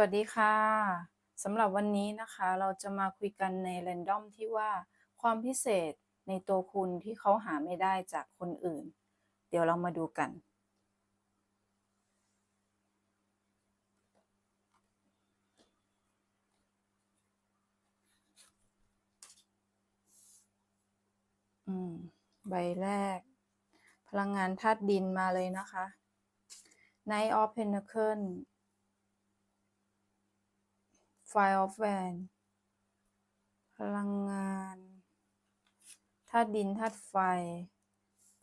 วัสดีค่ะสำหรับวันนี้นะคะเราจะมาคุยกันในแรนดอมที่ว่าความพิเศษในตัวคุณที่เขาหาไม่ได้จากคนอื่น เดี๋ยวเรามาดูกัน อืม ใบแรก พลังงานธาตุดินมาเลยนะคะ Knight of Pentacles Five of Wands พลังงานธาตุดินธาตุไฟ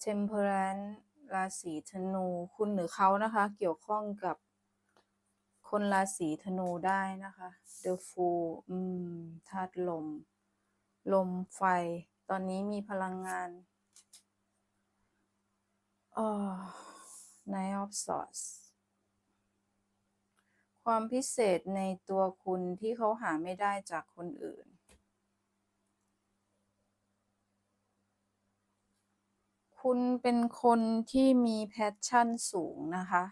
Temperance ราศีธนู คุณหรือเขานะคะ เกี่ยวข้องกับคนราศีธนูได้นะคะ The Fool อืมธาตุลม ลมไฟ ตอนนี้มีพลังงานอ๋อ Nine of Swords ความพิเศษในตัวคุณที่เขาหาไม่ได้จากคนอื่น คุณเป็นคนที่มีแพชชั่นสูงนะคะ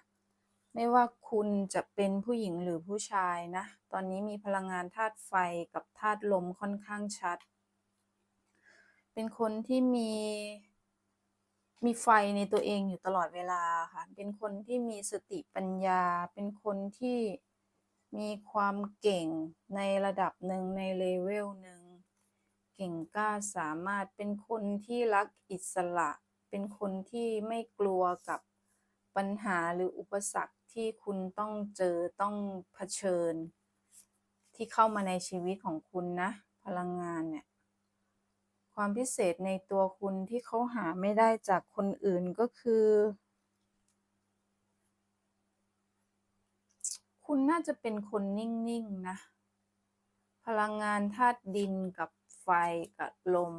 ไม่ว่าคุณจะเป็นผู้หญิงหรือผู้ชายนะ ตอนนี้มีพลังงานธาตุไฟกับธาตุลมค่อนข้างชัด เป็นคนที่มี มีไฟในตัวเองอยู่ตลอดเวลาค่ะ เป็นคนที่มีสติปัญญา เป็นคนที่มีความเก่งในระดับหนึ่งในเลเวลหนึ่ง เก่งกล้าสามารถ เป็นคนที่รักอิสระ เป็นคนที่ไม่กลัวกับปัญหาหรืออุปสรรคที่คุณต้องเจอต้องเผชิญ ที่เข้ามาในชีวิตของคุณนะ พลังงานเนี่ย ความพิเศษในตัวคุณที่เขาหาไม่ได้จากคนอื่นก็คือ คุณน่าจะเป็นคนนิ่งๆนะ พลังงานธาตุดินกับไฟกับลม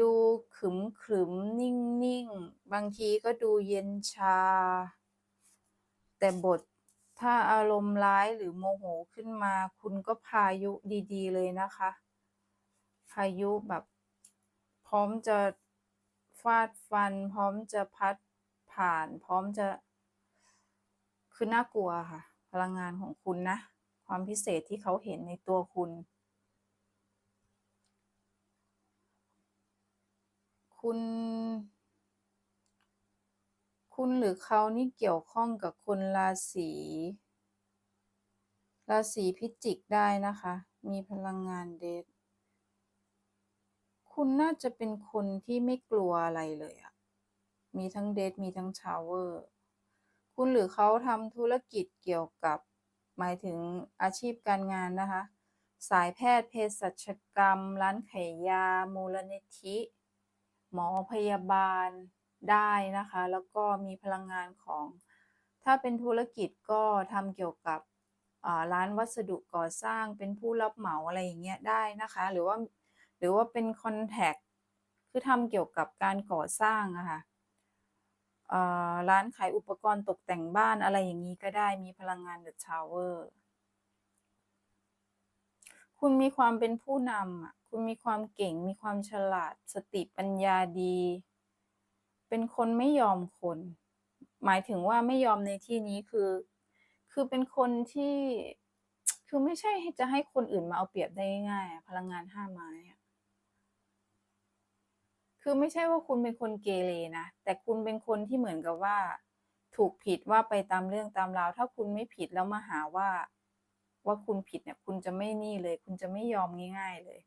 ดูขึมขึมนิ่งนิ่งบางทีก็ดูเย็นชา แต่บทถ้าอารมณ์ร้ายหรือโมโหขึ้นมา คุณก็พายุดี ๆ เลยนะคะ พายุแบบพร้อมจะฟาดฟัน พร้อมจะพัดผ่าน พร้อมจะ คือน่ากลัวค่ะ พลังงานของคุณนะ ความพิเศษที่เขาเห็นในตัวคุณ คุณ คุณหรือเขานี่เกี่ยวข้องกับคนราศีราศีพิจิกได้นะคะ มีพลังงานเดท คุณน่าจะเป็นคนที่ไม่กลัวอะไรเลยอะมีทั้งเดทมีทั้งชาวเวอร์ คุณหรือเขาทำธุรกิจเกี่ยวกับ หมายถึงอาชีพการงานนะคะ สายแพทย์เภสัชกรรม ร้านขายยา มูลนิธิ หมอพยาบาลได้นะคะ แล้วก็มีพลังงานของ ถ้าเป็นธุรกิจก็ทำเกี่ยวกับร้านวัสดุก่อสร้างเป็นผู้รับเหมาอะไรอย่างเงี้ยได้นะคะ หรือว่า หรือว่าเป็นคอนแทคคือทำเกี่ยวกับการก่อสร้างอะค่ะร้านขายอุปกรณ์ตกแต่งบ้านอะไรอย่างนี้ก็ได้มีพลังงานเดอะทาวเวอร์คุณมีความเป็นผู้นำอะคุณมีความเก่ง มีความฉลาด สติปัญญาดี เป็นคนไม่ยอมคน หมายถึงว่าไม่ยอมในที่นี้คือ คือเป็นคนที่ คือไม่ใช่จะให้คนอื่นมาเอาเปรียบได้ง่ายๆพลังงานห้าไม้อะ คือไม่ใช่ว่าคุณเป็นคนเกเรนะ แต่คุณเป็นคนที่เหมือนกับว่า ถูกผิดว่าไปตามเรื่องตามราว ถ้าคุณไม่ผิดแล้วมาหาว่า ว่าคุณผิดเนี่ย คุณจะไม่นี่เลย คุณจะไม่ยอมง่าย ๆเลย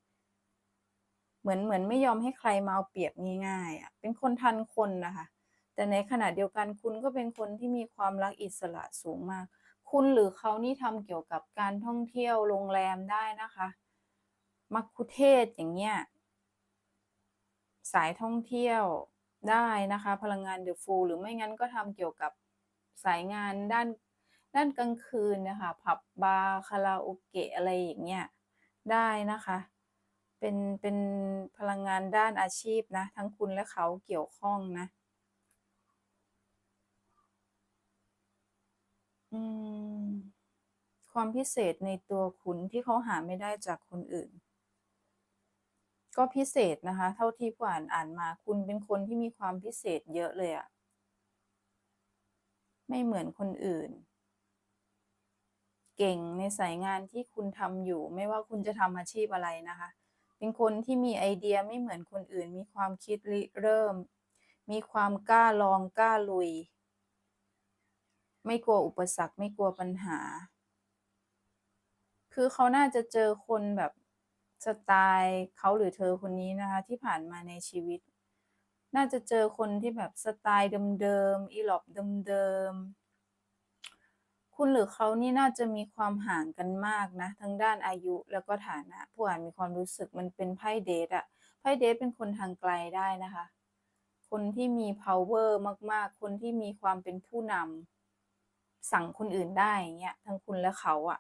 เหมือนเหมือนไม่ยอมให้ใครมาเอาเปรียบง่ายๆอะ เป็นคนทันคนนะคะ แต่ในขณะเดียวกันคุณก็เป็นคนที่มีความรักอิสระสูงมาก คุณหรือเขานี่ทำเกี่ยวกับการท่องเที่ยวโรงแรมได้นะคะ มักคุเทศอย่างเงี้ย สายท่องเที่ยวได้นะคะ พลังงานเดอะฟูลหรือไม่งั้นก็ทำเกี่ยวกับสายงานด้านด้านกลางคืนนะคะผับบาร์คาราโอเกะอะไรอย่างเงี้ยได้นะคะ เป็นเป็นพลังงานด้านอาชีพนะ ทั้งคุณและเขาเกี่ยวข้องนะความพิเศษในตัวคุณที่เขาหาไม่ได้จากคนอื่น ก็พิเศษนะคะ เท่าที่ผ่านอ่านมาคุณเป็นคนที่มีความพิเศษเยอะเลยอะไม่เหมือนคนอื่น เก่งในสายงานที่คุณทำอยู่ ไม่ว่าคุณจะทำอาชีพอะไรนะคะ เป็นคนที่มีไอเดียไม่เหมือนคนอื่น มีความคิดริเริ่ม มีความกล้าลองกล้าลุย ไม่กลัวอุปสรรคไม่กลัวปัญหา คือเขาน่าจะเจอคนแบบ สไตล์เขาหรือเธอคนนี้นะคะที่ผ่านมาในชีวิต น่าจะเจอคนที่แบบสไตล์เดิมๆอีหลอบเดิมๆคุณหรือเขานี่น่าจะมีความห่างกันมากนะทั้งด้านอายุแล้วก็ฐานะ ผู้อ่านมีความรู้สึกมันเป็นไพ่เดทอะไพ่เดทเป็นคนทางไกลได้นะคะ คนที่มี power มากๆ คนที่มีความเป็นผู้นำสั่งคนอื่นได้อย่างเงี้ยทั้งคุณและเขาอะ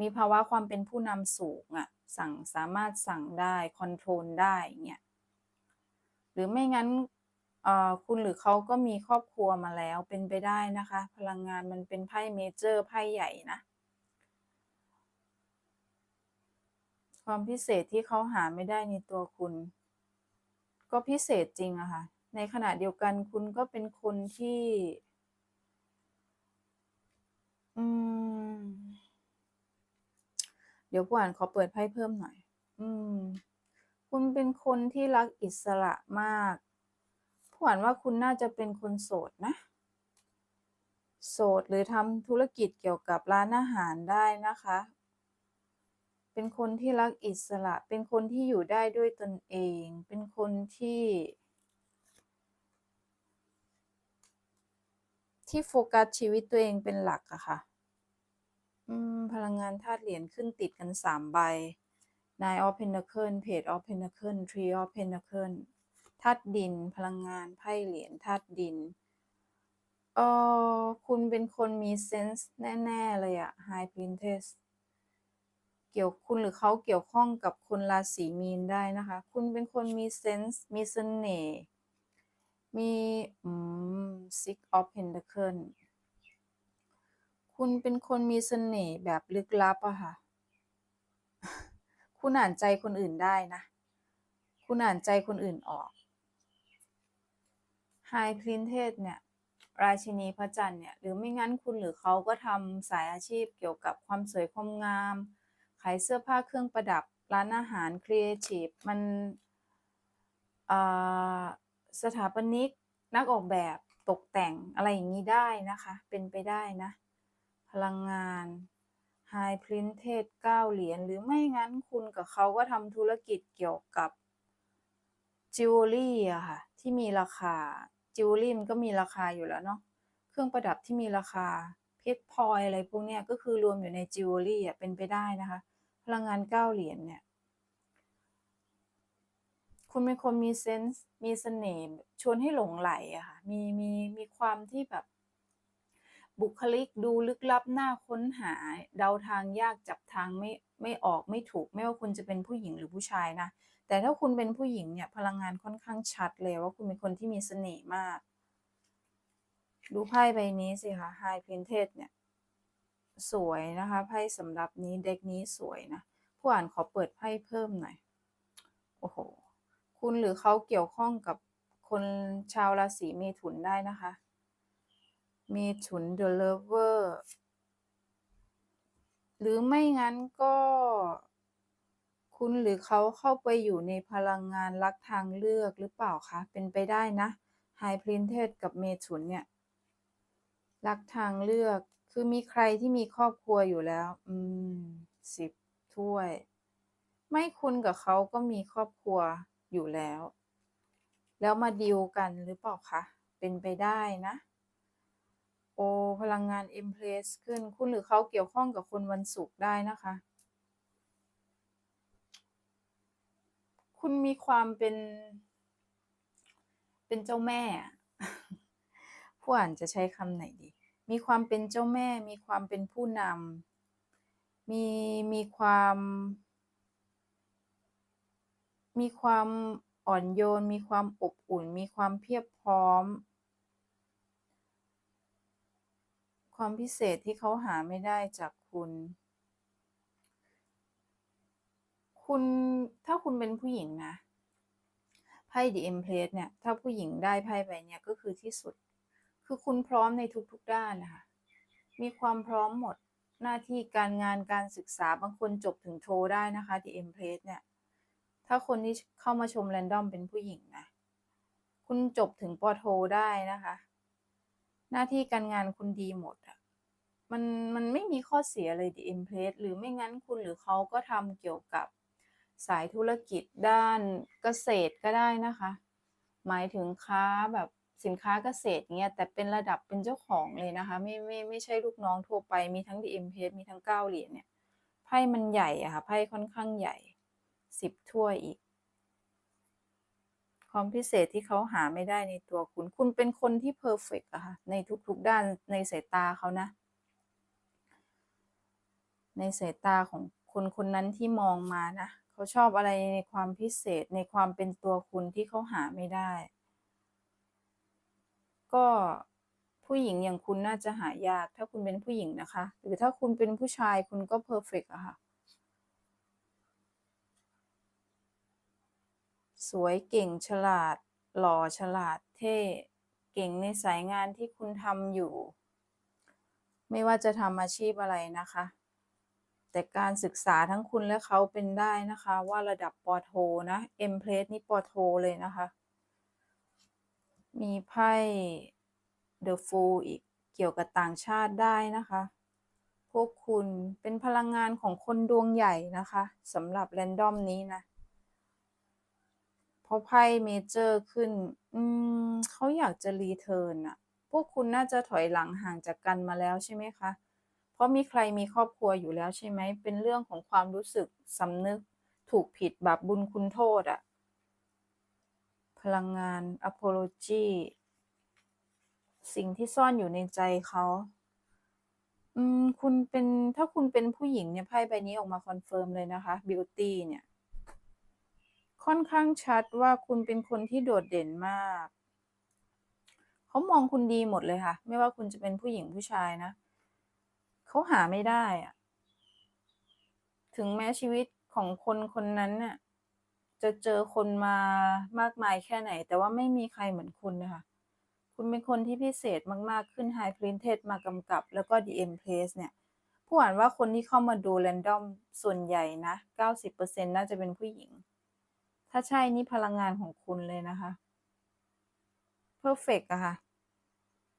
มีภาวะความเป็นผู้นำสูงอะ สั่งสามารถสั่งได้คอนโทรลได้เงี้ยหรือไม่งั้นคุณหรือเขาก็มีครอบครัวมาแล้วเป็นไปได้นะคะ พลังงานมันเป็นไพ่เมเจอร์ไพ่ใหญ่นะ ความพิเศษที่เขาหาไม่ได้ในตัวคุณ ก็พิเศษจริงอะค่ะ ในขณะเดียวกันคุณก็เป็นคนที่ อืม ดี๋ยวผู้อ่านขอเปิดไพ่เพิ่มหน่อย อืม คุณเป็นคนที่รักอิสระมาก ผู้อ่านว่าคุณน่าจะเป็นคนโสดนะ โสดหรือทำธุรกิจเกี่ยวกับร้านอาหารได้นะคะ เป็นคนที่รักอิสระ เป็นคนที่อยู่ได้ด้วยตนเอง เป็นคนที่ ที่โฟกัสชีวิตตัวเองเป็นหลักอะค่ะ อืม พลังงานธาตุเหรียญขึ้นติดกันสามใบ Nine of Pentacles Page of Pentacles Three of Pentacles ธาตุดิน พลังงานไพ่เหรียญธาตุดินเออคุณเป็นคนมีเซนส์แน่ ๆ เลยอะ High Princess เกี่ยวคุณหรือเขาเกี่ยวข้องกับคนราศีมีนได้นะคะ คุณเป็นคนมีเซนส์มีเสน่ห์มี อืม Six of Pentacles คุณเป็นคนมีเสน่ห์แบบลึกลับอะค่ะ คุณอ่านใจคนอื่นได้นะ คุณอ่านใจคนอื่นออก High Princess เนี่ย ราชินีพระจันทร์เนี่ย หรือไม่งั้นคุณหรือเขาก็ทำสายอาชีพเกี่ยวกับความสวยความงาม ขายเสื้อผ้าเครื่องประดับ ร้านอาหารครีเอทีฟ มันสถาปนิก นักออกแบบตกแต่งอะไรอย่างนี้ได้นะคะ เป็นไปได้นะ พลังงาน High Princess เก้าเหรียญหรือไม่งั้นคุณกับเขาก็ทำธุรกิจเกี่ยวกับจิวเวลรี่อะค่ะ ที่มีราคาจิวเวลรี่มันก็มีราคาอยู่แล้วเนาะเครื่องประดับที่มีราคาเพชรพลอยอะไรพวกเนี้ยก็คือรวมอยู่ในจิวเวลรี่อะเป็นไปได้นะคะ พลังงานเก้าเหรียญเนี่ย คุณเป็นคนมีเซนส์มีเสน่ห์ชวนให้หลงไหลอะค่ะมีมีมีความที่แบบ บุคลิกดูลึกลับหน่าค้นหา เดาทางยากจับทางไม่ไม่ออกไม่ถูก ไม่ว่าคุณจะเป็นผู้หญิงหรือผู้ชายนะ แต่ถ้าคุณเป็นผู้หญิงเนี่ยพลังงานค่อนข้างชัดเลยว่าคุณเป็นคนที่มีเสน่ห์มาก ดูไพ่ใบนี้สิคะ High Princess เนี่ย สวยนะคะไพ่สำหรับนี้เด็กนี้สวยนะ ผู้อ่านขอเปิดไพ่เพิ่มหน่อย โอ้โห คุณหรือเขาเกี่ยวข้องกับคนชาวราศีเมถุนได้นะคะ เมถุน The Lover หรือไม่งั้นก็ คุณหรือเขาเข้าไปอยู่ในพลังงานรักทางเลือกหรือเปล่าคะ เป็นไปได้นะ High Princess กับเมถุนเนี่ยรักทางเลือกคือมีใครที่มีครอบครัวอยู่แล้ว อืมสิบถ้วย ไม่คุณกับเขาก็มีครอบครัวอยู่แล้ว แล้วมาดีลกันหรือเปล่าคะ เป็นไปได้นะ โอพลังงานเอ็มเพลสขึ้นคุณหรือเขาเกี่ยวข้องกับคนวันศุกร์ได้นะคะ คุณมีความเป็น เป็นเจ้าแม่ ผู้อ่านจะใช้คำไหนดี มีความเป็นเจ้าแม่ มีความเป็นผู้นำมีมีความ มีความอ่อนโยน มีความอบอุ่น มีความเพียบพร้อม ความพิเศษที่เขาหาไม่ได้จากคุณ คุณถ้าคุณเป็นผู้หญิงนะไพ่ The Empress เนี่ย ถ้าผู้หญิงได้ไพ่ใบเนี้ยก็คือที่สุด คือคุณพร้อมในทุกๆด้านนะคะ มีความพร้อมหมดหน้าที่การงานการศึกษาบางคนจบถึงโทได้นะคะ The Empress เนี่ย ถ้าคนที่เข้ามาชมแรนดอมเป็นผู้หญิงนะ คุณจบถึงปอโทได้นะคะ หน้าที่การงานคุณดีหมดอะมันมันไม่มีข้อเสียเลย The Empress หรือไม่งั้นคุณหรือเขาก็ทำเกี่ยวกับสายธุรกิจด้านเกษตรก็ได้นะคะ หมายถึงค้าแบบสินค้าเกษตรเงี้ยแต่เป็นระดับเป็นเจ้าของเลยนะคะ ไม่ไม่ไม่ใช่ลูกน้องทั่วไปมีทั้ง The Empress มีทั้งเก้าเหรียญเนี่ยไพ่มันใหญ่อะค่ะไพ่ค่อนข้างใหญ่สิบถ้วยอีก ความพิเศษที่เขาหาไม่ได้ในตัวคุณ คุณเป็นคนที่เพอร์เฟกต์อะค่ะในทุกๆด้านในสายตาเขานะ ในสายตาของคนคนนั้นที่มองมานะเขาชอบอะไรในความพิเศษในความเป็นตัวคุณที่เขาหาไม่ได้ ก็ผู้หญิงอย่างคุณน่าจะหายาก ถ้าคุณเป็นผู้หญิงนะคะ หรือถ้าคุณเป็นผู้ชายคุณก็เพอร์เฟกต์อะค่ะ สวยเก่งฉลาด หล่อฉลาดเท่ เก่งในสายงานที่คุณทำอยู่ ไม่ว่าจะทำอาชีพอะไรนะคะ แต่การศึกษาทั้งคุณและเขาเป็นได้นะคะ ว่าระดับปอโทนะเอ็มเพลสนี่ปอโทเลยนะคะ มีไพ่เดอะฟูอีกเกี่ยวกับต่างชาติได้นะคะ พวกคุณเป็นพลังงานของคนดวงใหญ่นะคะสำหรับแรนดอมนี้นะ เพราะไพ่เมเจอร์ขึ้น อืมเขาอยากจะรีเทิร์นอะพวกคุณน่าจะถอยหลังห่างจากกันมาแล้วใช่ไหมคะ เพราะมีใครมีครอบครัวอยู่แล้วใช่ไหม เป็นเรื่องของความรู้สึกสำนึกถูกผิดบาปบุญคุณโทษอะพลังงาน apology สิ่งที่ซ่อนอยู่ในใจเขาอืมคุณเป็นถ้าคุณเป็นผู้หญิงเนี่ยไพ่ใบนี้ออกมาคอนเฟิร์มเลยนะคะ beauty เนี่ย ค่อนข้างชัดว่าคุณเป็นคนที่โดดเด่นมาก เขามองคุณดีหมดเลยค่ะ ไม่ว่าคุณจะเป็นผู้หญิงผู้ชายนะ เขาหาไม่ได้อะถึงแม้ชีวิตของคนคนนั้นน่ะจะเจอคนมามากมายแค่ไหน แต่ว่าไม่มีใครเหมือนคุณนะคะ คุณเป็นคนที่พิเศษมาก ๆ ขึ้น High Printed มากำกับ แล้วก็ The Empress เนี่ย ผู้อ่านว่าคนที่เข้ามาดู Random ส่วนใหญ่นะ 90%น่าจะเป็นผู้หญิง ถ้าใช่นี่พลังงานของคุณเลยนะคะ Perfect อะค่ะ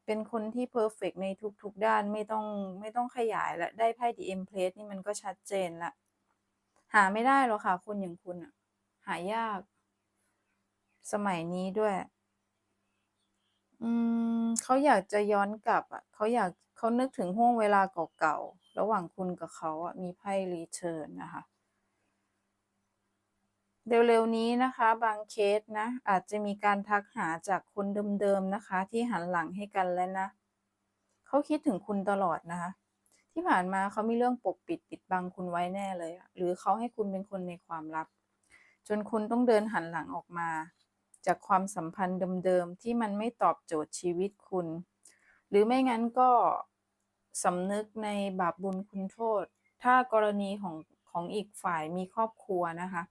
เป็นคนที่ Perfect ในทุกๆด้านไม่ต้องไม่ต้องขยายและได้ไพ่ The Empress นี่มันก็ชัดเจนละ หาไม่ได้หรอกค่ะ คนอย่างคุณอะหายาก สมัยนี้ด้วย อืมเขาอยากจะย้อนกลับอะเขาอยากเขานึกถึงห่วงเวลาเก่าๆ ระหว่างคุณกับเขาอะมีไพ่ Return นะคะ เร็วๆนี้นะคะ บางเคสนะ อาจจะมีการทักหาจากคนเดิมๆนะคะ ที่หันหลังให้กันแล้วนะเขาคิดถึงคุณตลอดนะคะที่ผ่านมาเขามีเรื่องปกปิดปิดบังคุณไว้แน่เลย หรือเขาให้คุณเป็นคนในความลับ จนคุณต้องเดินหันหลังออกมา จากความสัมพันธ์เดิมๆที่มันไม่ตอบโจทย์ชีวิตคุณ หรือไม่งั้นก็สำนึกในบาปบุญคุณโทษ ถ้ากรณีของของอีกฝ่ายมีครอบครัวนะคะ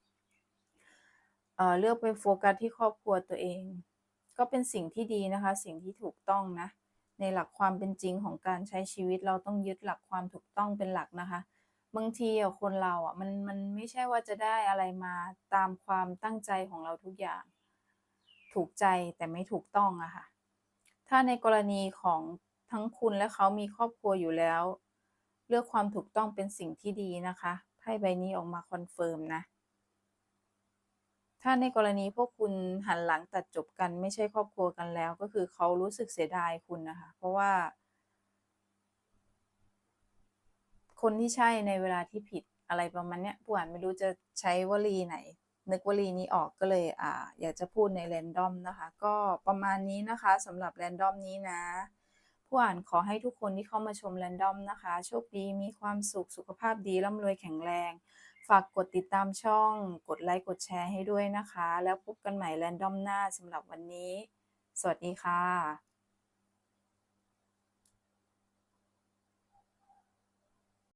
เเลือกไปโฟกัสที่ครอบครัวตัวเอง ก็เป็นสิ่งที่ดีนะคะ สิ่งที่ถูกต้องนะ ในหลักความเป็นจริงของการใช้ชีวิตเราต้องยึดหลักความถูกต้องเป็นหลักนะคะ บางทีอะคนเราอะมันมันไม่ใช่ว่าจะได้อะไรมาตามความตั้งใจของเราทุกอย่าง ถูกใจแต่ไม่ถูกต้องอะค่ะ ถ้าในกรณีของทั้งคุณและเขามีครอบครัวอยู่แล้ว เลือกความถูกต้องเป็นสิ่งที่ดีนะคะไพ่ใบนี้ออกมาคอนเฟิร์มนะ ถ้าในกรณีพวกคุณหันหลังตัดจบกันไม่ใช่ครอบครัวกันแล้ว ก็คือเขารู้สึกเสียดายคุณนะคะ เพราะว่า คนที่ใช่ในเวลาที่ผิดอะไรประมาณเนี้ยผู้อ่านไม่รู้จะใช้วลีไหน นึกวลีนี้ออกก็เลยอ่าอยากจะพูดในแรนดอมนะคะ ก็ประมาณนี้นะคะสำหรับแรนดอมนี้นะผู้อ่านขอให้ทุกคนที่เข้ามาชมแรนดอมนะคะ โชคดีมีความสุขสุขภาพดีร่ำรวยแข็งแรง ฝากกดติดตามช่อง กดไลค์ กดแชร์ให้ด้วยนะคะ แล้วพบกันใหม่แรนดอมหน้าสำหรับวันนี้ สวัสดีค่ะ